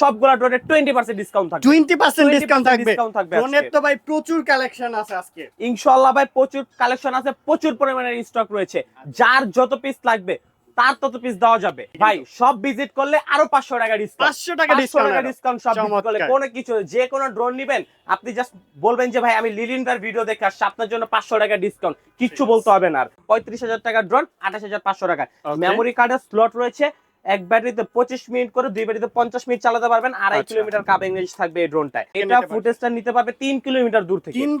সবগুলা ডিসকাউন্ট থাকবে। Twenty percent 20% discount থাকবে। তো ভাই প্রচুর কালেকশন আছে আজকে। ভাই প্রচুর কালেকশন আছে প্রচুর পরিমাণে স্টক রয়েছে। যার যত পিস লাগবে তার তত পিস দেওয়া যাবে। ভাই সব ভিজিট করলে আরও পাঁচশো টাকা ডিসকাউন্ট পাঁচশো টাকা ডিসকাউন্ট ডিসকাউন্ট সব করলে কোনো কিছু যে কোনো ড্রোন নিবেন আপনি জাস্ট বলবেন যে ভাই আমি লিলিনটার ভিডিও দেখে আসছি। আপনার জন্য পাঁচশো টাকা ডিসকাউন্ট কিচ্ছু বলতে হবে না আর। পঁয়ত্রিশ হাজার টাকার ড্রোন আঠাশ হাজার পাঁচশো টাকা. মেমোরি কার্ডের স্লট রয়েছে। এক ব্যাটারিতে পঁচিশ মিনিট করে দুই ব্যাটারিতে পঞ্চাশ মিনিট চালাতে পারবেন আড়াই আচ্ছা। কিলোমিটার কাবিং রেঞ্জ থাকবে এই ড্রোনটায় এটা। ফুটেজটা নিতে পারবে তিন কিলোমিটার দূর থেকে। তিন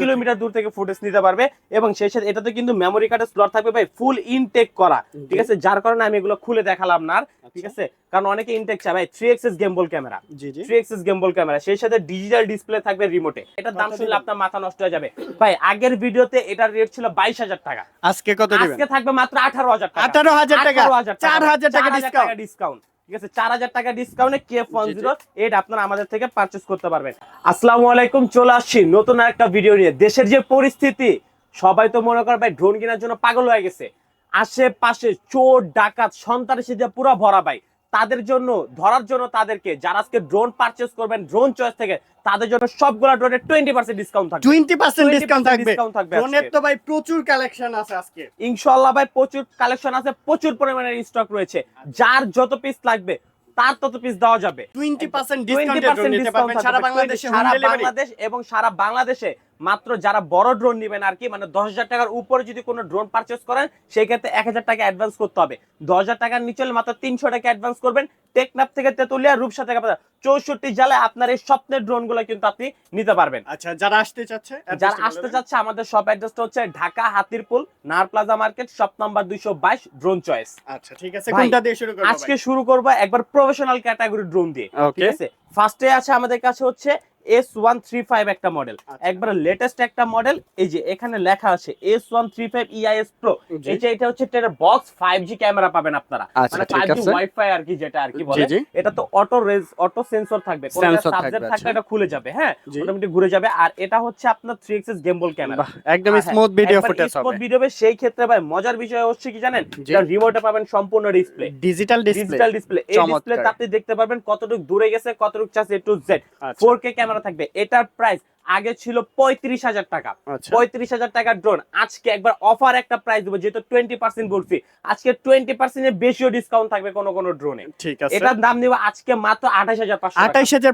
কিলোমিটার দূর থেকে। ফুটেজ নিতে পারবে এবং সেই সাথে এটাতে কিন্তু মেমোরি কার্ডের স্লট থাকবে ভাই ফুল ইনটেক করা। ঠিক আছে? যার কারণে আমি এগুলো খুলে দেখালাম না ঠিক আছে? কারণ অনেকে ইনটেক চায় ভাই three axis gimbal camera three axis gimbal camera সেই সাথে ডিজিটাল ডিসপ্লে থাকবে রিমোটে এটার দাম শুনলে আপনার মাথা নষ্ট হয়ে যাবে। ভাই আগের ভিডিওতে এটার রেট ছিল বাইশ হাজার টাকা। আজকে কত আজকে থাকবে মাত্র আঠারো হাজার টাকা। আঠারো হাজার টাকা। চার হাজার টাকা ডিসকাউন্ট ডিসকাউন্ট ঠিক আছে চার হাজার টাকা ডিসকাউন্টে কে ওয়ান জিরো এইট আপনারা আমাদের থেকে পারচেস করতে পারবেন। আসসালামু আলাইকুম চলে আসছি নতুন একটা ভিডিও নিয়ে। দেশের যে পরিস্থিতি সবাই তো মনে করে ভাই ড্রোন কেনার জন্য পাগল হয়ে গেছে। আশেপাশে চোর ডাকাত সন্ত্রাসী যে পুরো ভরা ভাই তাদের জন্য ধরার জন্য তাদেরকে। যারা আজকে ড্রোন পারচেস করবেন ড্রোন চয়েস থেকে তাদের জন্য সবগুলা ড্রোনে টোয়েন্টি পার্সেন্ট ডিসকাউন্ট থাকবে। টোয়েন্টি পার্সেন্ট 20% ডিসকাউন্ট থাকবে। ড্রোনের তো ভাই প্রচুর কালেকশন আছে আজকে। ইনশাল্লাহ ভাই প্রচুর কালেকশন আছে প্রচুর পরিমাণের স্টক রয়েছে। যার যত পিস লাগবে তার তত পিস দেওয়া যাবে। টোয়েন্টি পার্সেন্ট 20% ডিসকাউন্টে সারা বাংলাদেশে সারা বাংলাদেশ এবং সারা বাংলাদেশে মাত্র যারা বড় ড্রোন নেবেন আর কি মানে দশ হাজার টাকার উপরে যদি কোনো ড্রোন পারচেস করেন সেই ক্ষেত্রে এক হাজার টাকা অ্যাডভান্স করতে হবে। দশ হাজার টাকার নিচে হলে মাত্র তিনশো টাকা অ্যাডভান্স করবেন। টেকনাফ থেকে তেতুলিয়া রূপসা থেকে চৌষট্টি জেলায় আপনার এই স্বপ্নের ড্রোনগুলো কিন্তু আপনি নিতে পারবেন। আচ্ছা যারা আসতে চাচ্ছে যারা আসতে চাচ্ছে আমাদের শপ অ্যাড্রেসটা হচ্ছে ঢাকা হাতিরপুল নার প্লাজা মার্কেট শপ নাম্বার দুইশো বাইশ ড্রোন চয়েস আচ্ছা ঠিক আছে কোনটা দিয়ে শুরু করব আজকে শুরু করব একবার প্রফেশনাল ক্যাটাগরি ড্রোন দিয়ে ঠিক আছে? ফার্স্টে আছে আমাদের কাছে হচ্ছে এস ওয়ান থ্রি ফাইভ একটা মডেল। একবার লেটেস্ট একটা মডেল এই যে এখানে লেখা আছে S one three five EIS pro যে এটা হচ্ছে এটার বক্স ফাইভ জি ক্যামেরা পাবেন আপনারা। আচ্ছা, মানে ফাইভ জি ওয়াইফাই আর কি যেটা আর কি বলে। এটা তো অটো রেজ অটো সেন্সর থাকবে। সাবজেক্ট থাকবে, থাকলে আচ্ছা। এটা খুলে যাবে হ্যাঁ? জি। অটোমেটিক ঘুরে যাবে। আর এটা হচ্ছে আপনার থ্রি এক্সেস গেমবল ক্যামেরা একদম স্মুথ ভিডিও ফুটেজ হবে। ভিডিও সেই ক্ষেত্রে ভাই মজার বিষয় হচ্ছে কি জানেন? জি। রিমোটে পাবেন সম্পূর্ণ display digital display digital display এই। ডিসপ্লেতে আপনি দেখতে পারবেন কতটুকু দূরে গেছে কতটুকু চাচ্ছে two Z four K camera থাকবে। এটার প্রাইস আগে ছিল পঁয়ত্রিশ হাজার টাকা। আচ্ছা। পঁয়ত্রিশ হাজার টাকার ড্রোন আজকে একবার অফার একটা প্রাইস দেবো যেহেতু টোয়েন্টি পার্সেন্ট বলছি আজকে টোয়েন্টি পার্সেন্টের বেশিও ডিসকাউন্ট থাকবে কোনো কোনো ড্রোনে ঠিক আছে। এটার দাম দিব আজকে মাত্র আঠাশ হাজার পাঁচশো আঠাশ হাজার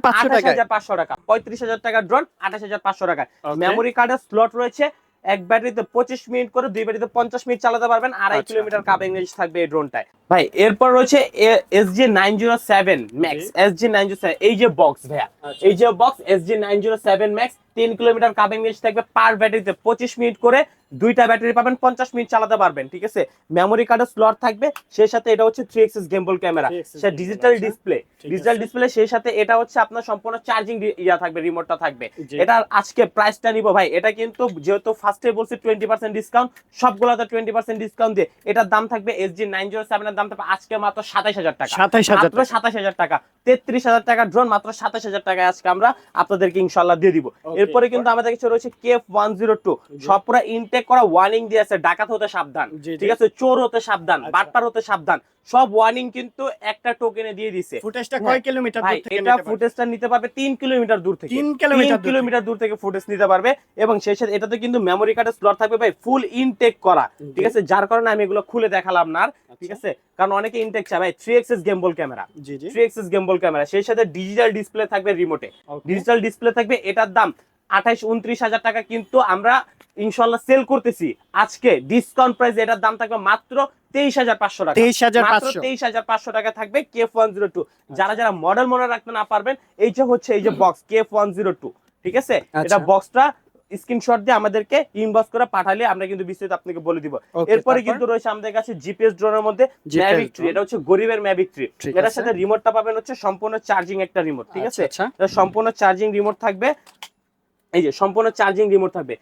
পাঁচশো টাকা। পঁয়ত্রিশ হাজার টাকার ড্রোন আঠাশ হাজার পাঁচশো টাকা. মেমোরি কার্ডের স্লট রয়েছে। এক ব্যাটারিতে পঁচিশ মিনিট করে দুই ব্যাটারিতে পঞ্চাশ মিনিট চালাতে পারবেন আড়াই আচ্ছা। কিলোমিটার কাবিং রেঞ্জ থাকবে এই ড্রোনটায় ভাই এরপর রয়েছে S G nine zero seven max S G nine zero seven এই যে বক্স ভাইয়া আচ্ছা। এই যে box S G nine zero seven max তিন কিলোমিটার কাবিং রেঞ্জ থাকবে পার ব্যাটারিতে পঁচিশ মিনিট করে দুইটা ব্যাটারি পাবেন পঞ্চাশ মিনিট চালাতে পারবেন ঠিক আছে? মেমোরি কার্ডের স্লট থাকবে সেই সাথে এটা হচ্ছে three axis gimbal camera 3XS সে ডিজিটাল। ডিসপ্লে ডিজিটাল ডিসপ্লে সেই সাথে এটা হচ্ছে আপনার সম্পূর্ণ চার্জিং ইয়া থাকবে রিমোটটা থাকবে। এটা আজকে প্রাইসটা নিব ভাই এটা কিন্তু যেহেতু ফার্স্টে বলছি টোয়েন্টি পার্সেন্ট ডিসকাউন্ট সবগুলোতে টোয়েন্টি পার্সেন্ট ডিসকাউন্ট দিয়ে এটার দাম থাকবে এস জি নাইন জিরো সেভেনের দাম থাকবে আজকে মাত্র সাতাইশ হাজার টাকা। সাতাইশ হাজার সাতাশ হাজার টাকা তেত্রিশ হাজার টাকা ড্রোন মাত্র সাতাশ হাজার টাকায় আজকে আমরা আপনাদেরকে ইনশাল্লাহ দিয়ে দিব। এরপরে কিন্তু আমাদের কাছে রয়েছে কেফ ওয়ান জিরো টু সব পুরো ইনটেক করা ওয়ার্নিং দিয়ে আছে ডাকাত হতে সাবধান। ঠিক আছে? চোর হতে সাবধান আচ্ছা। বাটপার হতে সাবধান সব ওয়ার্নিং কিন্তু একটা টোকেনে দিয়ে দিছে। ফুটেজটা হ্যাঁ। কয় কিলোমিটার দূর থেকে এটা ফুটেজটা নিতে পারবে তিন কিলোমিটার দূর থেকে। তিন কিলোমিটার তিন কিলোমিটার দূর থেকে ফুটেজ নিতে পারবে এবং সেই সাথে এটাতে কিন্তু মেমোরি কার্ডের স্লট থাকবে ভাই ফুল ইনটেক করা ঠিক আছে? যার কারণে আমি এগুলো খুলে দেখালাম না ঠিক আছে? কারণ অনেকে ইনটেক চায় ভাই থ্রি এক্সেস গেমবল ক্যামেরা জি জি। থ্রি এক্সেস গেমবল ক্যামেরা সেই সাথে ডিজিটাল ডিসপ্লে থাকবে রিমোটে ডিজিটাল ডিসপ্লে থাকবে এটার দাম আঠাইশ উনত্রিশ হাজার টাকা কিন্তু আমরা ইনশাল্লাহ সেল করতেছি। আজকে ডিসকাউন্ট প্রাইস এটার দাম থাকবে মাত্র তেইশ হাজার পাঁচশো টাকা। তেইশ হাজার পাঁচশো। তেইশ হাজার পাঁচশো টাকা থাকবে কেফ ওয়ান জিরো টু যারা যারা মডেল মনে রাখতে না পারবেন এই যে হচ্ছে এই যে বক্স কেফ ওয়ান জিরো টু ঠিক আছে? এটা আচ্ছা। বক্সটা স্ক্রিনশট দিয়ে আমাদেরকে ইনবক্স করে পাঠালে আমরা কিন্তু বিস্তারিত আপনাকে বলে দিব। এরপরে কিন্তু রয়েছে আমাদের কাছে জিপিএস ড্রোনের মধ্যে ম্যাভিক ট্রি এটা হচ্ছে গরিবের ম্যাভিক ট্রি এটার। সাথে রিমোটটা পাবেন হচ্ছে সম্পূর্ণ চার্জিং একটা রিমোট ঠিক আছে? আচ্ছা, আচ্ছা। সম্পূর্ণ চার্জিং রিমোট থাকবে। এই যে সম্পূর্ণ চার্জিং রিমোট থাকবে।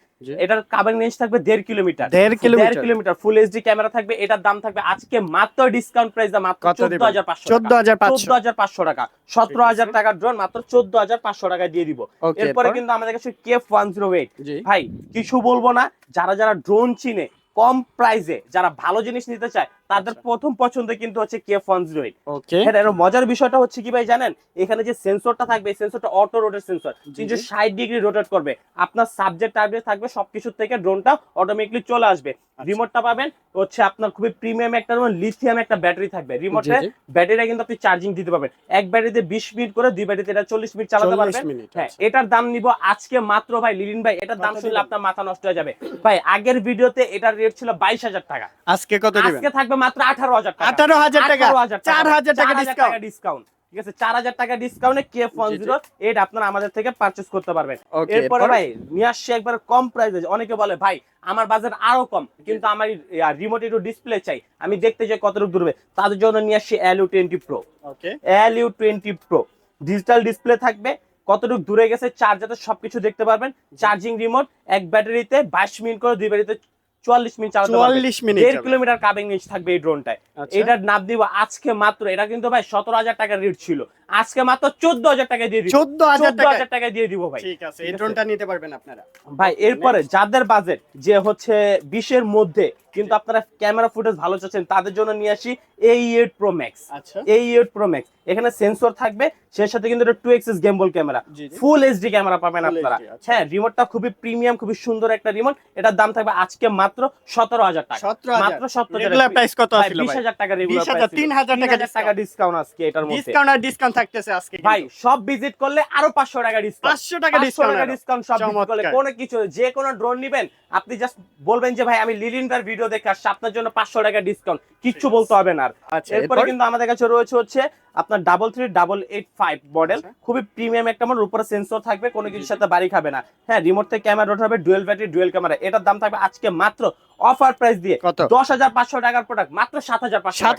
এটার কাভারিং রেঞ্জ থাকবে দেড় কিলোমিটার। দেড় kilometre. Kilometre full HD camera থাকবে এটার দাম থাকবে আজকে মাত্র ডিসকাউন্ট প্রাইস মাত্র চোদ্দ হাজার পাঁচশো চোদ্দ হাজার চোদ্দ হাজার পাঁচশো টাকা। সতেরো হাজার টাকার ড্রোন মাত্র চোদ্দ হাজার পাঁচশো টাকা দিয়ে দিব। এরপরে কিন্তু আমাদের কাছে কেফ ওয়ান জিরো এইট ভাই কিছু বলব না যারা যারা ড্রোন চিনে কম প্রাইসে যারা ভালো জিনিস নিতে চায় তাদের আচ্ছা। প্রথম পছন্দ কিন্তু হচ্ছে কে ফোন জিরো এইট হ্যাঁ এর মজার বিষয়টা হচ্ছে কি ভাই জানেন? এখানে যে সেন্সরটা থাকবে এই সেন্সরটা অটো রোটেট সেন্সর তিনশো ষাট ডিগ্রি রোটেট করবে। আপনার সাবজেক্ট টার্গেট থাকবে সবকিছু থেকে ড্রোনটা অটোমেটিকলি চলে আসবে। আচ্ছা। রিমোটটা পাবেন হচ্ছে আপনার খুবই প্রিমিয়াম একটা লিথিয়াম একটা ব্যাটারি থাকবে। রিমোটে ব্যাটারিটা কিন্তু আপনি চার্জিং দিতে পারবেন। এক ব্যাটারিতে বিশ মিনিট করে দুই ব্যাটারিতে এটা চল্লিশ মিনিট চালাতে 40 পারবেন। হ্যাঁ আচ্ছা। এটার দাম নিব আজকে মাত্র ভাই লিলিন ভাই এটার দাম শুনলে আপনার মাথা নষ্ট হয়ে যাবে। ভাই আগের ভিডিওতে এটার রেট ছিল বাইশ হাজার টাকা। আজকে কত দিবেন? আজকে থাকবে মাত্র আঠারো হাজার টাকা। আঠারো হাজার টাকা। চার হাজার টাকা ডিসকাউন্ট ডিসকাউন্ট ঠিক আছে? চার হাজার টাকা ডিসকাউন্টে কে ফোন জি, জি। জিরো এটা আপনারা আমাদের থেকে পারচেস করতে পারবেন। এরপরে ভাই নিয়ে আসছে একবার কম প্রাইসে অনেকে বলে ভাই আমার বাজার আরও কম কিন্তু আমার রিমোট একটু ডিসপ্লে চাই। আমি দেখতে চাই কতটুকু দূরবে তাদের জন্য নিয়ে আসছি LU twenty pro okay LU twenty pro digital display থাকবে। কতটুকু দূরে গেছে? চার্জারে সবকিছু দেখতে পারবেন। চার্জিং রিমোট এক ব্যাটারিতে বাইশ মিনিট করে দুই ব্যাটারিতে চুয়াল্লিশ মিনিট চুয়াল্লিশ মিনিট দেড় কিলোমিটার কাবিং রেঞ্জ থাকবে এই ড্রোনটায় আচ্ছা। এটার নাম দিব আজকে মাত্র এটা কিন্তু ভাই সতেরো হাজার টাকা রেট ছিল। আজকে মাত্র চোদ্দ হাজার টাকা দিয়ে দিব। চোদ্দ হাজার টাকা দিয়ে দিব ভাই। ঠিক আছে এই ড্রোনটা নিতে পারবেন আপনারা। ভাই এরপরে যাদের বাজেট যে হচ্ছে বিশের মধ্যে কিন্তু আপনারা ক্যামেরা ফুটেজ ভালো চাচ্ছেন তাদের জন্য নিয়ে আসি এই এইট প্রো ম্যাক্স আচ্ছা। এই এইট প্রো ম্যাক্স এখানে সেন্সর থাকবে সেই সাথে কিন্তু এটা two axis gimbal camera. Full HD camera পাবেন আপনারা। আচ্ছা। হ্যাঁ রিমোটটা খুবই প্রিমিয়াম খুবই সুন্দর একটা রিমোট এটার দাম থাকবে আজকে মাত্র সতেরো হাজার টাকা। হাজার। মাত্র সত্তর রেগুলার প্রাইস কত আছিল বিশ ভাই হাজার টাকা রেগুলার 20,000, 3,000 টাকা টাকা ডিসকাউন্ট আজকে এটার মধ্যে। ডিসকাউন্ট আর ডিসকাউন্ট থাকতেছে আজকে ভাই সব ভিজিট করলে আরও পাঁচশো টাকা ডিসকাউন্ট পাঁচশো টাকা ডিসকাউন্ট ডিসকাউন্ট সব visit করলে। কোনো কিছু যে কোনো ড্রোন নিবেন আপনি জাস্ট বলবেন যে ভাই আমি লিলিনটার ভিডিও দেখে আসছে আপনার জন্য পাঁচশো টাকা ডিসকাউন্ট কিচ্ছু বলতে হবে না আচ্ছা এরপরে কিন্তু আমাদের কাছে রয়েছে হচ্ছে আপনার double three double eight five model. খুবই প্রিমিয়াম একটা মডেল উপরে সেন্সর থাকবে কোনো কিছুর সাথে বাড়ি খাবে না। হ্যাঁ রিমোট থেকে ক্যামেরা রোট হবে ডুয়েল ব্যাটারি ডুয়েল ক্যামেরা এটার দাম থাকবে আজকে মাত্র অফার প্রাইস দিয়ে দশ হাজার পাঁচশো টাকার প্রোডাক্ট মাত্র সাত হাজার পাঁচশো? সাত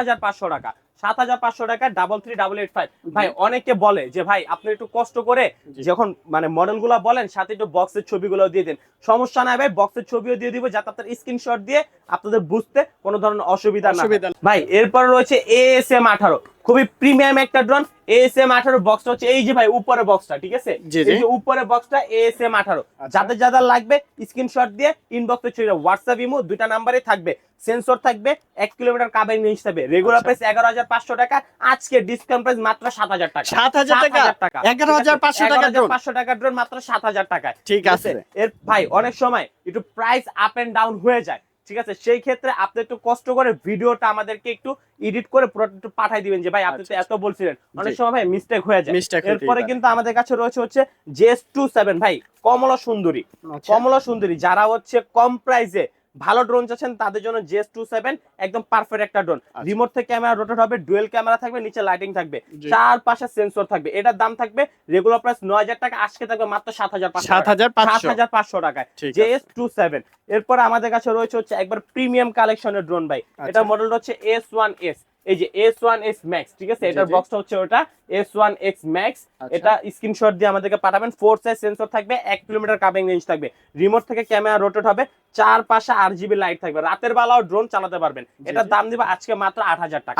হাজার পাঁচশো টাকা। সাত হাজার পাঁচশো টাকা double three double eight five ভাই অনেকে বলে যে ভাই আপনি একটু কষ্ট করে যখন মানে মডেলগুলো বলেন সাথে একটু বক্সের ছবিগুলো দিয়ে দেন। সমস্যা নাই ভাই বক্সের ছবিও দিয়ে দিব যাতে আপনার স্ক্রিনশট দিয়ে আপনাদের বুঝতে কোনো ধরনের অসুবিধা না। ভাই এরপর রয়েছে এস এম আঠারো। খুবই প্রিমিয়াম একটা ড্রোন এএসএম আঠারো বক্সটা হচ্ছে এই যে ভাই উপরে বক্সটা ঠিক আছে? এই যে উপরে বক্সটা এএসএম আঠারো। আচ্ছা। যাদের যাদের লাগবে স্ক্রিনশট দিয়ে ইনবক্সে চলে হোয়াটসঅ্যাপ ইমো দুইটা নাম্বারে থাকবে। সেন্সর থাকবে এক কিলোমিটার কাবাই রেঞ্জ থাকবে রেগুলার। প্রাইস এগারো হাজার পাঁচশো টাকা আজকে ডিসকাউন্ট প্রাইস মাত্র সাত হাজার টাকা। সাত হাজার টাকা? এগারো হাজার পাঁচশো টাকা ড্রোন পাঁচশো টাকা ড্রোন মাত্র সাত হাজার টাকায়। ঠিক আছে। এর ভাই অনেক সময় একটু প্রাইস আপ এন্ড ডাউন হয়ে যায়। ঠিক আছে? সেই ক্ষেত্রে আপনি একটু কষ্ট করে ভিডিওটা আমাদেরকে একটু এডিট করে একটু পাঠাই দিবেন যে ভাই আপনি তো আচ্ছা, এত বলছিলেন। অনেক সময় ভাই মিস্টেক হয়ে যায়। এরপরে কিন্তু আমাদের কাছে রয়েছে হচ্ছে জেস টু সেভেন ভাই কমলা সুন্দরী। আচ্ছা। কমলা সুন্দরী যারা হচ্ছে কম প্রাইসে ভালো ড্রোন চাচ্ছেন তাদের জন্য জেস টু সেভেন একদম পারফেক্ট একটা ড্রোন আচ্ছা। রিমোট থেকে ক্যামেরা রোটেট হবে ডুয়েল ক্যামেরা থাকবে নিচে লাইটিং থাকবে। চার পাশে সেন্সর থাকবে। এটার দাম থাকবে রেগুলার প্রাইস নয় হাজার টাকা আজকে থাকবে মাত্র সাত হাজার সাত হাজার সাত হাজার পাঁচশো টাকায়। ঠিক জে আছে। এস টু সেভেন এরপর আমাদের কাছে রয়েছে হচ্ছে একবার প্রিমিয়াম কালেকশনের ড্রোন ভাই। আচ্ছা। এটা মডেলটা হচ্ছে এস ওয়ান এস এই যে এস ওয়ান এস ম্যাক্স ঠিক আছে? এটার। বক্সটা হচ্ছে ওটা এস ওয়ান এক্স ম্যাক্স। এটা স্ক্রিনশট দিয়ে আমাদেরকে পাঠাবেন। ফোর সাইজ সেন্সর থাকবে এক কিলোমিটার কাবিং রেঞ্জ থাকবে। রিমোট থেকে ক্যামেরা রোটেট হবে চার পাশে আট জিবি লাইট থাকবে। রাতের বেলাও ড্রোন চালাতে পারবেন। এটার দাম দিবে আজকে মাত্র আট হাজার টাকা।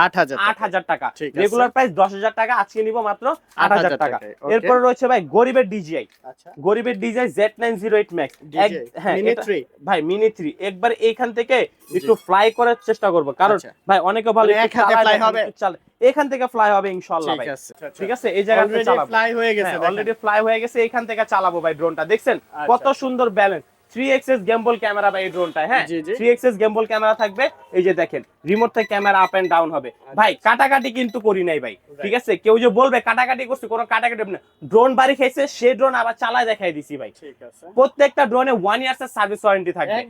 আট হাজার টাকা। রেগুলার প্রাইস দশ হাজার টাকা আজকে নিব মাত্র আট হাজার টাকা। এরপর রয়েছে ভাই গরিবের ডিজিআই আচ্ছা। গরিবের DJI Z nine zero eight max হ্যাঁ মিনি ভাই মিনি থ্রি একবার এইখান থেকে একটু ফ্লাই করার চেষ্টা করব। কারণ আচ্ছা। ভাই অনেকে ভালো মানে? এখান থেকে ফ্লাই হবে ইনশাআল্লাহ ঠিক ভাই। আছে। ঠিক আছে এই জায়গা থেকে অলরেডি ফ্লাই হয়ে গেছে অলরেডি ফ্লাই হয়ে গেছে এখান থেকে চালাবো ভাই ড্রোনটা দেখছেন? আচ্ছা। কত সুন্দর balance three axis gimbal camera ভাই এই ড্রোনটা হ্যাঁ? জি, জি। থ্রি এক্সএস গেমবল ক্যামেরা থাকবে। এই যে দেখেন রিমোট থেকে ক্যামেরা আপ এন্ড ডাউন হবে। ভাই কাটাকাটি কিন্তু করি নাই ভাই ঠিক আছে? কেউ যে বলবে কাটাকাটি করছি কোনো কাটাকাটি না। ড্রোন বাড়ি খাইছে সে ড্রোন আবার চালায় দেখাই দিছি ভাই। প্রত্যেকটা ড্রোনে ওয়ান ইয়ার্স এর সার্ভিস ওয়ারেন্টি থাকবে।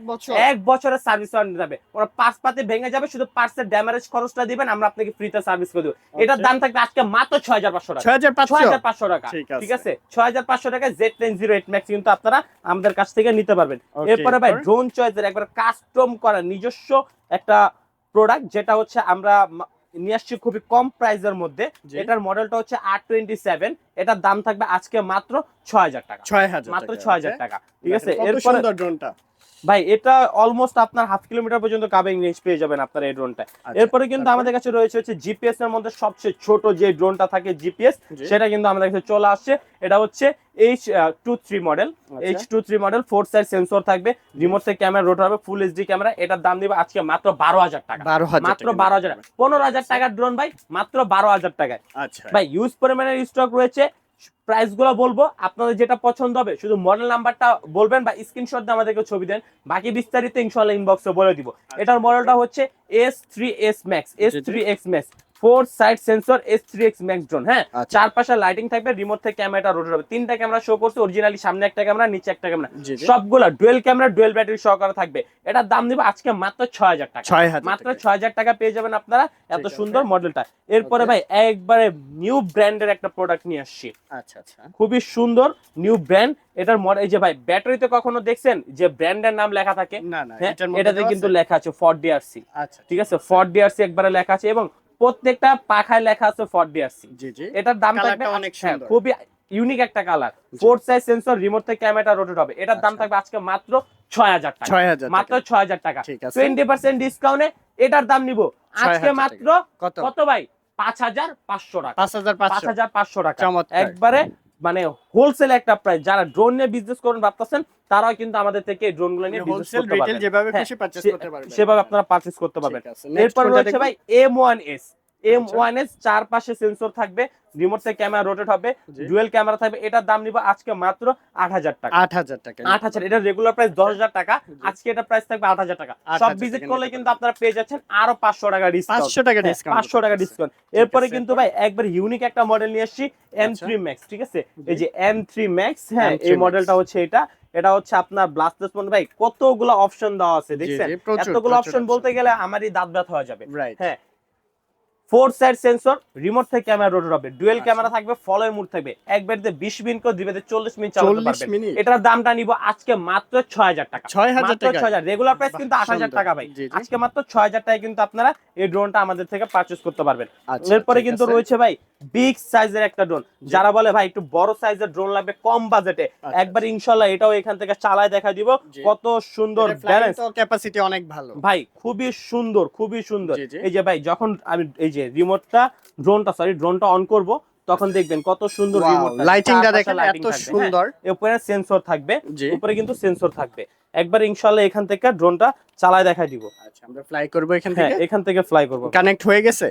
এক বছরের সার্ভিস ওয়ারেন্টি ওরা পার্স পাতে ভেঙে যাবে শুধু পার্সের ড্যামেজ খরচটা দিবেন আমরা আপনাকে ফ্রিতে সার্ভিস করে দেবো। এটার দাম থাকবে আজকে মাত্র ছয় হাজার পাঁচশো টাকা। ছয় হাজার পাঁচশো? টাকা ঠিক আছে। ঠিক আছে? ছয় হাজার পাঁচশো টাকা Z ten zero eight max কিন্তু আপনারা আমাদের কাছ থেকে নিতে পারবেন। Okay, এরপরে ভাই? ড্রোন চয়েসের একবার কাস্টম করা নিজস্ব একটা প্রোডাক্ট যেটা হচ্ছে আমরা নিয়ে আসছি খুবই কম প্রাইসের মধ্যে। এটার মডেলটা হচ্ছে আর টোয়েন্টি সেভেন এটার দাম থাকবে আজকে মাত্র ছয় হাজার টাকা। ছয় হাজার মাত্র ছয় হাজার টাকা ঠিক আছে? এরপরে ড্রোনটা ভাই এটা অলমোস্ট আপনার হাফ কিলোমিটার পর্যন্ত কাবিং রেঞ্জ পেয়ে যাবেন আপনার এই ড্রোনটা আচ্ছা, এরপরে কিন্তু আমাদের কাছে রয়েছে হচ্ছে জিপিএস এর মধ্যে সবচেয়ে ছোট যে ড্রোনটা থাকে জিপিএস সেটা কিন্তু আমাদের কাছে চলে আসছে। এটা হচ্ছে H two three model. H two three model four side sensor থাকবে রিমোট থেকে ক্যামেরা রোটার হবে ফুল এইচডি ক্যামেরা এটার দাম দিবে আজকে মাত্র বারো হাজার টাকা। মাত্র টাকা। বারো হাজার পনেরো হাজার টাকার ড্রোন ভাই মাত্র বারো হাজার টাকায়। আচ্ছা। ভাই ইউজ পরিমাণের স্টক রয়েছে। প্রাইসগুলো বলব আপনাদের যেটা পছন্দ হবে শুধু মডেল নাম্বারটা বলবেন বা স্ক্রিনশট দিয়ে আমাদেরকে ছবি দেন বাকি বিস্তারিত ইনশাল্লাহ ইনবক্সে বলে দিব। এটার মডেলটা হচ্ছে S three S max S three X max four side sensor S three X max drone হ্যাঁ? আচ্ছা। চারপাশে লাইটিং থাকবে রিমোট থেকে ক্যামেরাটা রোটেট হবে। তিনটা ক্যামেরা শো করছে অরিজিনালি সামনে একটা ক্যামেরা নিচে একটা ক্যামেরা। সবগুলা ডুয়েল ক্যামেরা ডুয়েল ব্যাটারি সহকারে থাকবে। এটার দাম দিব আজকে মাত্র ছয় হাজার টাকা। ছয় হাজার মাত্র ছয় হাজার টাকা পেয়ে যাবেন আপনারা। এত। সুন্দর মডেলটা এরপরে ভাই একবারে নিউ ব্র্যান্ডের একটা প্রোডাক্ট নিয়ে আসছি। আচ্ছা আচ্ছা। খুবই সুন্দর নিউ ব্র্যান্ড এটার মডেল এই যে ভাই ব্যাটারিতে কখনো দেখছেন যে ব্র্যান্ডের নাম লেখা থাকে? না না হ্যাঁ এটাতে কিন্তু লেখা আছে ফর ডিআরসি আচ্ছা ঠিক আছে ফর ডিআরসি একবারে লেখা আছে এবং প্রত্যেকটা পাখায় লেখা আছে ফর ডিআরসি এটার দাম থাকবে অনেক হ্যাঁ। খুবই ইউনিক একটা colour four size sensor remote থেকে ক্যামেরা রোটেট হবে। এটার দাম আচ্ছা। থাকবে আজকে মাত্র ছয় হাজার টাকা। ছয় হাজার মাত্র ছয় হাজার টাকা। টোয়েন্টি পার্সেন্ট ডিসকাউন্টে এটার দাম নিব। আজকে মাত্র কত? ভাই? পাঁচ হাজার পাঁচশো টাকা। পাঁচ হাজার পাঁচ পাঁচশো টাকা। একবারে মানে হোলসেল একটা প্রাইস যারা ড্রোন নিয়ে বিজনেস করেন ভাবতেছেন তারাও কিন্তু আমাদের থেকে ড্রোনগুলো নিয়ে বিজনেস করতে পারবেন। যেভাবে হ্যাঁ, করতে পারবেন। সেভাবে আপনারা পারচেজ করতে পারবেন। এরপর রয়েছে ভাই M one S M. One S চার পাশে সেন্সর থাকবে রিমোট থেকে ক্যামেরা রোটেট হবে। ডুয়েল ক্যামেরা থাকবে এটার দাম নিব আজকে মাত্র আট হাজার টাকা। আট হাজার টাকা। আট হাজার এটা রেগুলার প্রাইস দশ হাজার টাকা আজকে এটা প্রাইস থাকবে আট হাজার টাকা। সব ভিজিট করলে কিন্তু আপনারা পেয়ে যাচ্ছেন আরও পাঁচশো টাকা ডিসকাউন্ট পাঁচশো টাকা ডিসকাউন্ট পাঁচশো টাকা ডিসকাউন্ট এরপরে কিন্তু ভাই একবার ইউনিক একটা মডেল নিয়ে এসেছি এম। থ্রি ম্যাক্স ঠিক আছে? এই যে এম থ্রি ম্যাক্স হ্যাঁ এই। মডেলটা হচ্ছে এটা। এটা হচ্ছে আপনার ব্লাস্টলেস মডেল ভাই কতগুলো অপশন দেওয়া আছে দেখছেন? এতগুলো অপশন বলতে গেলে আমারই দাঁত ব্যথা হয়ে যাবে। হ্যাঁ ফোর সাইড সেন্সর রিমোট থেকে ক্যামেরা রোটেট হবে। ডুয়েল আচ্ছা। ক্যামেরা থাকবে ফলো মুড থাকবে। এক বেডে বিশ মিনিট করে দিবে চল্লিশ মিনিট চালাতে 40 পারবেন। মিনিট? এটার দামটা নিব আজকে মাত্র ছয় হাজার টাকা। 6,000 মাত্র টাকায়? ছয় হাজার। রেগুলার প্রাইস কিন্তু বাহ, আট হাজার সুন্দর। টাকা ভাই। আজকে মাত্র ছয় হাজার টাকায় কিন্তু আপনারা এই ড্রোনটা আমাদের থেকে পারচেস করতে পারবেন। আচ্ছা, এরপরে কিন্তু রয়েছে ভাই বিগ সাইজের একটা ড্রোন যারা বলে ভাই একটু বড় সাইজের ড্রোন লাগবে কম বাজেটে আচ্ছা। একবার ইনশাল্লাহ এটাও এখান থেকে চালায় দেখা দিব কত সুন্দর ব্যালেন্স ক্যাপাসিটি অনেক ভালো। ভাই খুবই সুন্দর খুবই সুন্দর। এই যে ভাই যখন আমি এই যে রিমোটটা ড্রোনটা সরি ড্রোনটা অন করব তখন দেখবেন কত সুন্দর রিমোট লাইটিংটা দেখেন এত সুন্দর। উপরে সেন্সর থাকবে উপরে কিন্তু সেন্সর থাকবে। একবার ইনশাল্লাহ এখান থেকে ড্রোনটা চালায় দেখাই দিব। আচ্ছা আমরা ফ্লাই করব এখান হ্যাঁ থেকে? এখান থেকে ফ্লাই করব। কানেক্ট হয়ে গেছে?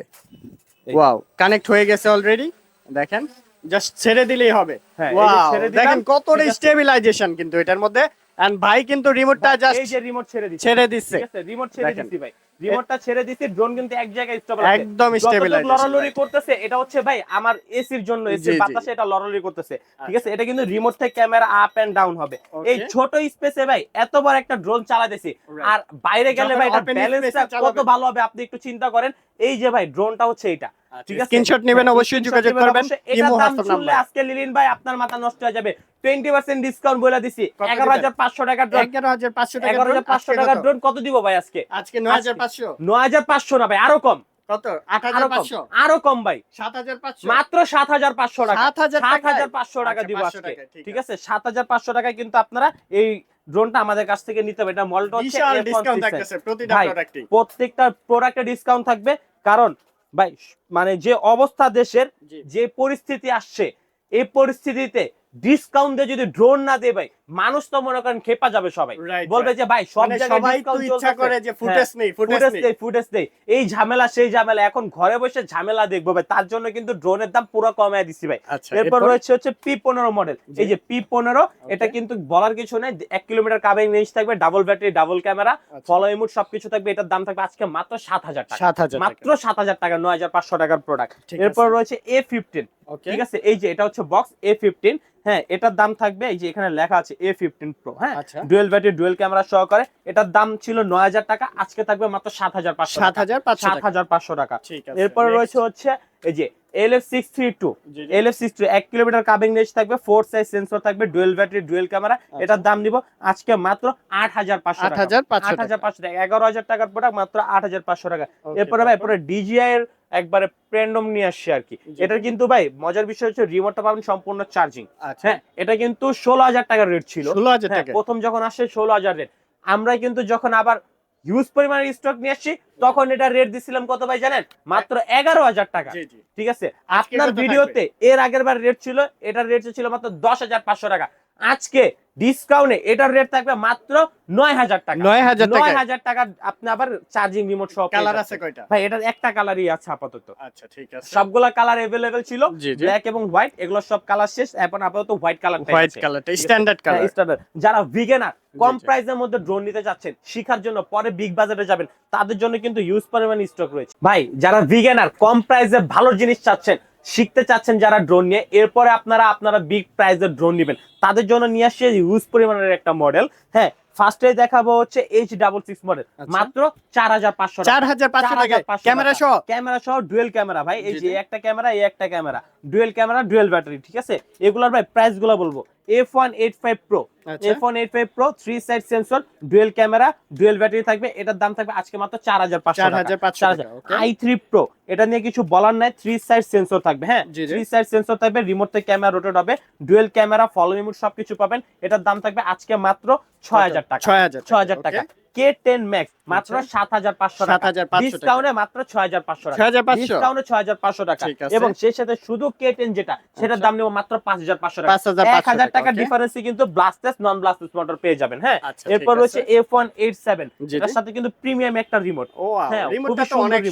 ওয়াও কানেক্ট হয়ে গেছে অলরেডি দেখেন জাস্ট ছেড়ে দিলেই হবে। হ্যাঁ, যে ওয়াও ছেড়ে দিলাম, দেখেন কতটা স্টেবিলাইজেশন কিন্তু এটার মধ্যে। এন্ড ভাই কিন্তু রিমোটটা জাস্ট এই যে রিমোট ছেড়ে দিচ্ছে। ছেড়ে দিচ্ছে। ঠিক আছে রিমোট ছেড়ে। দিচ্ছি ভাই। রিমোটটা ছেড়ে দিচ্ছি ড্রোন কিন্তু এক জায়গায় স্টপ একদম স্টেবিলাইজেশন লড়ালড়ি করতেছে এটা হচ্ছে ভাই আমার এসির জন্য এসির বাতাসে এটা লড়ালড়ি করতেছে। ঠিক আছে? এটা কিন্তু রিমোট থেকে ক্যামেরা আপ এন্ড ডাউন হবে। এই ছোট স্পেসে ভাই এত বড় একটা ড্রোন চালাতেছি. আর বাইরে গেলে ভাই এটা ব্যালেন্সটা কত ভালো হবে আপনি একটু চিন্তা করেন। এই যে ভাই ড্রোনটা হচ্ছে এটা। ঠিক আছে? স্ক্রিনশট নেবেন অবশ্যই যোগাযোগ করবেন। Imo WhatsApp number. আজকে লিলিন ভাই আপনার মাথা নষ্ট হয়ে যাবে। টোয়েন্টি পার্সেন্ট ডিসকাউন্ট বলে দিছি। কত এগারো হাজার পাঁচশো টাকা ড্রোন এগারো হাজার পাঁচশো টাকা এগারো হাজার পাঁচশো টাকার ড্রোন কত? দিব ভাই আজকে? আজকে নয় না ভাই আরও কম। কত? আট আরও কম। পাঁচশো? আরও কম ভাই। সাত হাজার পাঁচশো? মাত্র সাত হাজার পাঁচশো টাকা। 7,000 সাত টাকায়? হাজার পাঁচশো টাকা দিব আজকে। ঠিক ঠিক আছে? সাত হাজার পাঁচশো টাকায় কিন্তু আপনারা এই ড্রোনটা আমাদের কাছ থেকে নিতে হবে এটা মডেলটা হচ্ছে বিশাল F1 ডিসকাউন্ট system। থাকতেছে প্রতিটা ভাই, প্রোডাক্টে প্রত্যেকটা প্রোডাক্টে ডিসকাউন্ট থাকবে। কারণ ভাই মানে যে অবস্থা দেশের যে পরিস্থিতি আসছে এই পরিস্থিতিতে ডিসকাউন্ট দিয়ে যদি ড্রোন না দেয় ভাই মানুষ তো মনে করেন খেপা যাবে সবাই। বলবে যে ভাই সব মানে জায়গায় সবাই তো ইচ্ছা করে যে ফুটেজ নেই ফুটেজ ফুটেজ নেই। ফুটেজ দেই এই ঝামেলা সেই ঝামেলা এখন ঘরে বসে ঝামেলা দেখব ভাই। তার জন্য কিন্তু ড্রোনের দাম পুরো কমায় দিছি ভাই। আচ্ছা এরপর রয়েছে হচ্ছে পি পনেরো মডেল এই যে পি পনেরো এটা কিন্তু বলার কিছু নেই। এক কিলোমিটার কাবিং রেঞ্জ থাকবে double battery double camera. Follow remote সবকিছু থাকবে। এটার দাম থাকবে আজকে মাত্র সাত হাজার টাকা। মাত্র সাত হাজার টাকা নয় হাজার পাঁচশো টাকার প্রোডাক্ট এরপর রয়েছে এ ফিফটিন ঠিক আছে? এই যে এটা হচ্ছে বক্স এ ফিফটিন হ্যাঁ এটার দাম থাকবে এই যে এখানে লেখা আছে এ ফিফটিন প্রো হ্যাঁ? ডুয়েল ব্যাটারি ডুয়েল ক্যামেরা সহকারে। এটার দাম ছিল নয় হাজার টাকা আজকে থাকবে মাত্র সাত হাজার পাঁচশো সাত হাজার সাত টাকা। হাজার পাঁচশো টাকা। এরপরে রয়েছে হচ্ছে এই যে L F six three two G, G. L F six two এক কিলোমিটার কাবিং রেঞ্জ থাকবে ফোর সাইজ সেন্সর থাকবে ডুয়েল ব্যাটারি ডুয়েল ক্যামেরা এটার দাম দিব আজকে মাত্র আট হাজার পাঁচশো আট হাজার পাঁচশো আট হাজার পাঁচশো টাকা এগারো হাজার টাকার প্রোডাক্ট মাত্র আট হাজার পাঁচশো টাকা। এরপরে ভাই এরপরে ডিজিআই এর একবারে প্র্যান্ডম নিয়ে আসছে আর কি। এটার কিন্তু ভাই মজার বিষয় হচ্ছে রিমোটটা পাবেন সম্পূর্ণ চার্জিং আচ্ছা। হ্যাঁ এটা কিন্তু ষোলো হাজার টাকার রেট ছিল। ষোলো হাজার হ্যাঁ, প্রথম যখন আসে ষোলো হাজার রেট আমরা কিন্তু যখন আবার হিউজ পরিমাণের স্টক নিয়ে আসছি তখন এটা রেট দিছিলাম কত ভাই জানেন? মাত্র এগারো হাজার টাকা। ঠিক আছে? আপনার ভিডিওতে এর আগের বার রেট ছিল এটার রেট ছিল মাত্র দশ হাজার পাঁচশো টাকা। আজকে ডিসকাউন্টে এটার রেট থাকবে মাত্র নয় হাজার টাকা। নয় হাজার নয় টাকা হাজার টাকা আপনি আবার চার্জিং রিমোট সহ কালার আছে কয়টা? ভাই এটার একটা কালারই আছে আপাতত। আচ্ছা ঠিক আছে। সবগুলা কালার ছিল। ব্ল্যাক এবং হোয়াইট এগুলো সব কালার শেষ। এখন আপাতত হোয়াইট কালার হোয়াইট কালারটা স্ট্যান্ডার্ড কালার যারা ভিগেনার কম প্রাইসের মধ্যে ড্রোন নিতে চাচ্ছেন শিখার জন্য পরে বিগ বাজারে যাবেন তাদের জন্য কিন্তু ইউজ পরিমাণ স্টক রয়েছে। ভাই যারা ভিগেনার কম প্রাইসে ভালো জিনিস চাচ্ছেন শিখতে চাচ্ছেন যারা ড্রোন নিয়ে এরপরে আপনারা আপনারা বিগ প্রাইজের ড্রোন নেবেন। তাদের জন্য নিয়ে আসছে ইউজ পরিমাণের একটা মডেল হ্যাঁ ফার্স্টে দেখাবো হচ্ছে এইচ ডাবল সিক্স মডেল। মাত্র চার হাজার পাঁচশো চার হাজার পাঁচশো টাকা। ক্যামেরা সহ? ক্যামেরা সহ ডুয়েল ক্যামেরা ভাই। এই যে একটা ক্যামেরা এই একটা camera. Dual camera dual battery ঠিক আছে? এগুলোর ভাই প্রাইসগুলো বলব। F one eight five pro F one eight five pro three side sensor dual camera dual battery থাকবে। এটার দাম থাকবে আজকে মাত্র চার হাজার পাঁচশো আই থ্রি প্রো এটা নিয়ে কিছু বলার নাই থ্রি সাইড সেন্সর থাকবে হ্যাঁ। থ্রি সাইড সেন্সর থাকবে রিমোট থেকে ক্যামেরা রোটেট হবে ডুয়েল ক্যামেরা ফলো রিমোট সবকিছু পাবেন। এটার দাম থাকবে আজকে মাত্র ছয় হাজার টাকা। ছয় ছয় হাজার টাকা। কে টেন ম্যাক্স মাত্র আচ্ছা। সাত হাজার পাঁচশো টাকা 7,500 ডিসকাউন্টে মাত্র ছয় হাজার পাঁচশো টাকা ডিসকাউন্টে ছয় হাজার পাঁচশো টাকা এবং সেই সাথে শুধু কে টেন যেটা সেটার আচ্ছা। দাম নেব মাত্র পাঁচ হাজার পাঁচশো টাকা এক হাজার টাকা? ডিফারেন্সে কিন্তু ব্লাস্টেস নন ব্লাস্টেস মোটর পেয়ে যাবেন হ্যাঁ আচ্ছা, এরপর রয়েছে এফ ওয়ান এইট সেভেন এটার সাথে কিন্তু প্রিমিয়াম একটা রিমোট হ্যাঁ খুবই।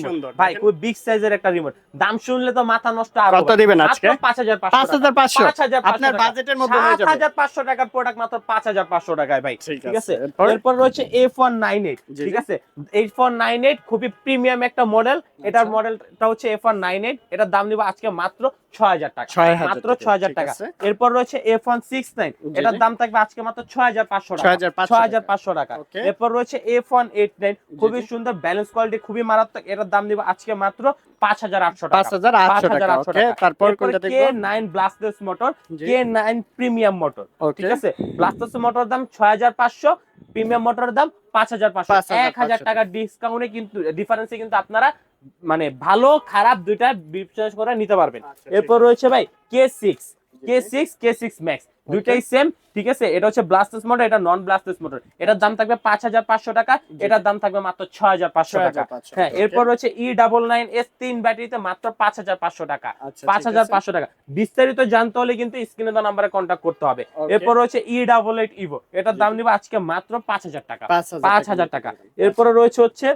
সুন্দর ভাই দেখেন। খুব বিগ সাইজের একটা রিমোট দাম শুনলে তো মাথা নষ্ট আর কত দিবেন আজকে পাঁচ হাজার পাঁচ হাজার পাঁচশো আপনার বাজেটের মধ্যে হয়ে যাবে হাজার পাঁচশো টাকার প্রোডাক্ট মাত্র পাঁচ হাজার পাঁচশো টাকায় ভাই ঠিক আছে? এরপর রয়েছে এফ ওয়ান জি, ঠিক আছে? খুবই প্রিমিয়াম একটা মডেল এটার আচ্ছা। মডেলটা হচ্ছে এফ ওয়ান নাইন এইট এটার দাম নিব আজকে মাত্র ছয় হাজার টাকা। মাত্র টাকা, ছয় হাজার ঠিক টাকা। এরপর রয়েছে F one six nine G, এটার দাম থাকবে আজকে মাত্র ছয় হাজার পাঁচশো টাকা। 6,500 ছয় হাজার পাঁচশো টাকা। এরপর রয়েছে এফ ওয়ান এইট নাইন খুবই সুন্দর ব্যালেন্স কোয়ালিটি খুবই মারাত্মক। এটার দাম দিব আজকে মাত্র পাঁচ হাজার আটশো টাকা। পাঁচ হাজার আটশো টাকা ওকে? তারপর কোনটা কে দেখব নাইন ব্লাস্টেস মোটর জি। কে নাইন প্রিমিয়াম মোটর ঠিক আছে? ব্লাস্টাস মোটর দাম ছয় হাজার পাঁচশো প্রিমিয়াম মোটর দাম পাঁচ হাজার পাঁচশো। 5,500 এক হাজার টাকা ডিসকাউন্টে কিন্তু ডিফারেন্সে কিন্তু আপনারা মানে ভালো খারাপ দুইটা বিশ্বাস করে নিতে পারবেন। আচ্ছা, এরপর রয়েছে ভাই K six K six K six max দুইটাই সেম ঠিক আছে? এটা হচ্ছে ব্লাস্টাস মোটর এটা নন ব্লাস্টাস মোটর এটার দাম থাকবে পাঁচ হাজার পাঁচশো টাকা এটার দাম থাকবে মাত্র ছয় হাজার পাঁচশো টাকা। হ্যাঁ এরপর রয়েছে ই ডাবল নাইন এস তিন ব্যাটারিতে মাত্র পাঁচ হাজার পাঁচশো টাকা। আচ্ছা, পাঁচ হাজার পাঁচশো টাকা। বিস্তারিত জানতে হলে কিন্তু স্ক্রিনে দেওয়া নাম্বারে কন্ট্যাক্ট করতে হবে। এরপর রয়েছে ই ডাবল এইট ইভো এটার দাম নিব আজকে মাত্র পাঁচ হাজার টাকা। পাঁচ হাজার টাকা। এরপরে রয়েছে হচ্ছে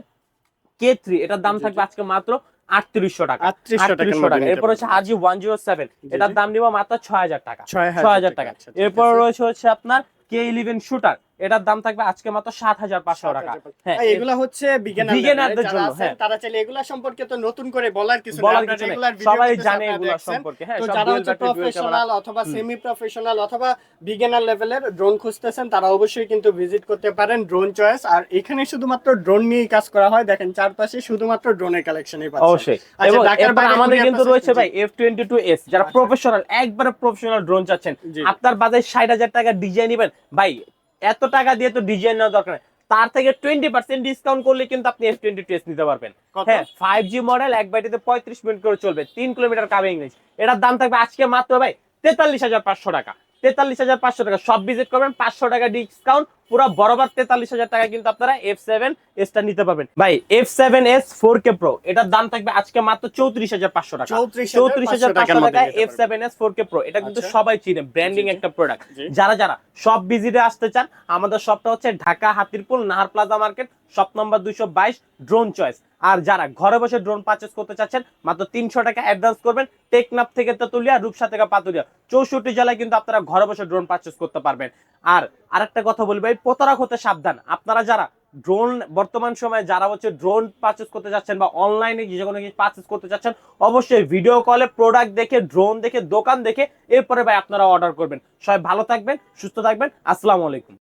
কে থ্রি এটার দাম থাকবে আজকে মাত্র আটত্রিশশো টাকা। আটত্রিশশো টাকা। এরপর হচ্ছে R G one zero seven এটার দাম নিব মাত্র ছয় হাজার টাকা। ছয় হাজার টাকা। আচ্ছা, এরপর রয়েছে হচ্ছে আপনার কে ইলেভেন শুটার এটার দাম থাকবে আজকে মাত্র সাত হাজার পাঁচশো টাকা। হ্যাঁ এগুলা হচ্ছে বিজ্ঞানের বিজ্ঞানারদের জন্য, হ্যাঁ। তারা চাইলে এগুলা সম্পর্কে তো নতুন করে বলার কিছু বলার কিছু সবাই জানে এগুলো সম্পর্কে। হ্যাঁ তো যারা হচ্ছে। প্রফেশনাল অথবা সেমি প্রফেশনাল অথবা বিগিনার লেভেলের ড্রোন খুঁজতেছেন তারা অবশ্যই কিন্তু ভিজিট করতে পারেন ড্রোন চয়েস আর এখানে শুধুমাত্র ড্রোন নিয়েই কাজ করা হয়। দেখেন চারপাশে শুধুমাত্র ড্রোনের কালেকশনই পাচ্ছেন। অবশ্যই। আচ্ছা, এবং এরপর আমাদের কিন্তু রয়েছে ভাই এফ টোয়েন্টি টু এস যারা আচ্ছা। প্রফেশনাল একবারে প্রফেশনাল ড্রোন চাচ্ছেন। আপনার বাজারে ষাট হাজার টাকা ডিজাইন নেবেন। ভাই এত টাকা দিয়ে তো ডিজাইন নেওয়া দরকার নেই। তার থেকে টোয়েন্টি পার্সেন্ট ডিসকাউন্ট করলে কিন্তু আপনি এস টোয়েন্টি টেস্ট নিতে পারবেন? হ্যাঁ ফাইভ জি মডেল এক বাইটিতে পঁয়ত্রিশ মিনিট করে চলবে। তিন কিলোমিটার কাবে ইংলিশ এটার দাম থাকবে আজকে মাত্র ভাই তেতাল্লিশ হাজার পাঁচশো টাকা। তেতাল্লিশ হাজার পাঁচশো টাকা। সব ভিজিট করবেন পাঁচশো টাকা ডিসকাউন্ট পুরো বরাবর তেতাল্লিশ হাজার টাকা কিন্তু আপনারা এফ সেভেন এসটা নিতে পারবেন। ভাই F seven S four K pro এটার দাম থাকবে আজকে মাত্র চৌত্রিশ হাজার পাঁচশো টাকা। চৌত্রিশ হাজার পাঁচশো টাকায় F seven S four K pro এটা কিন্তু আচ্ছা। সবাই চিনে ব্র্যান্ডিং। একটা প্রোডাক্ট যারা যারা সব ভিজিটে আসতে চান আমাদের শপটা হচ্ছে Dhaka Hatirpul Nahar plaza market shop নম্বর দুইশো বাইশ ড্রোন চয়েস আর যারা ঘরে বসে ড্রোন পারচেস করতে চাচ্ছেন, মাত্র তিনশো টাকা অ্যাডভান্স করবেন টেকনাপ থেকে তেতুলিয়া, রূপসা থেকে পাতুলিয়া চৌষট্টি জেলায় কিন্তু আপনারা ঘরে বসে ড্রোন পারচেস করতে পারবেন। আর আরেকটা কথা বলব, এই প্রতারক হতে সাবধান। আপনারা যারা ড্রোন বর্তমান সময়ে যারা হচ্ছে ড্রোন পারচেস করতে যাচ্ছেন বা অনলাইনে যে কোনো কিছু পারচেস করতে চাচ্ছেন অবশ্যই ভিডিও কলে প্রোডাক্ট দেখে ড্রোন দেখে, দোকান দেখে, এরপরে ভাই আপনারা অর্ডার করবেন। সবাই ভালো থাকবেন, সুস্থ থাকবেন, আসসালামু আলাইকুম।